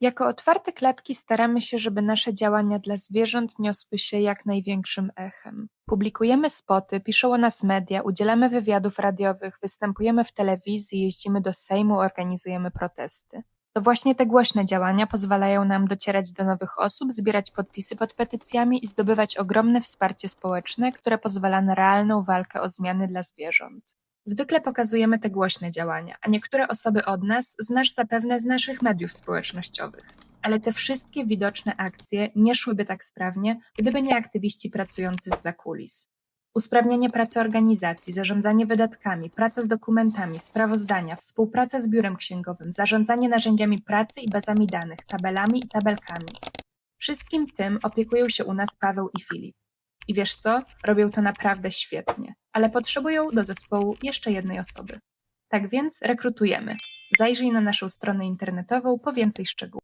Jako otwarte klatki staramy się, żeby nasze działania dla zwierząt niosły się jak największym echem. Publikujemy spoty, piszą o nas media, udzielamy wywiadów radiowych, występujemy w telewizji, jeździmy do Sejmu, organizujemy protesty. To właśnie te głośne działania pozwalają nam docierać do nowych osób, zbierać podpisy pod petycjami i zdobywać ogromne wsparcie społeczne, które pozwala na realną walkę o zmiany dla zwierząt. Zwykle pokazujemy te głośne działania, a niektóre osoby od nas znasz zapewne z naszych mediów społecznościowych. Ale te wszystkie widoczne akcje nie szłyby tak sprawnie, gdyby nie aktywiści pracujący z zakulis. Usprawnianie pracy organizacji, zarządzanie wydatkami, praca z dokumentami, sprawozdania, współpraca z biurem księgowym, zarządzanie narzędziami pracy i bazami danych, tabelami i tabelkami. Wszystkim tym opiekują się u nas Paweł i Filip. I wiesz co? Robią to naprawdę świetnie, ale potrzebują do zespołu jeszcze jednej osoby. Tak więc rekrutujemy. Zajrzyj na naszą stronę internetową po więcej szczegółów.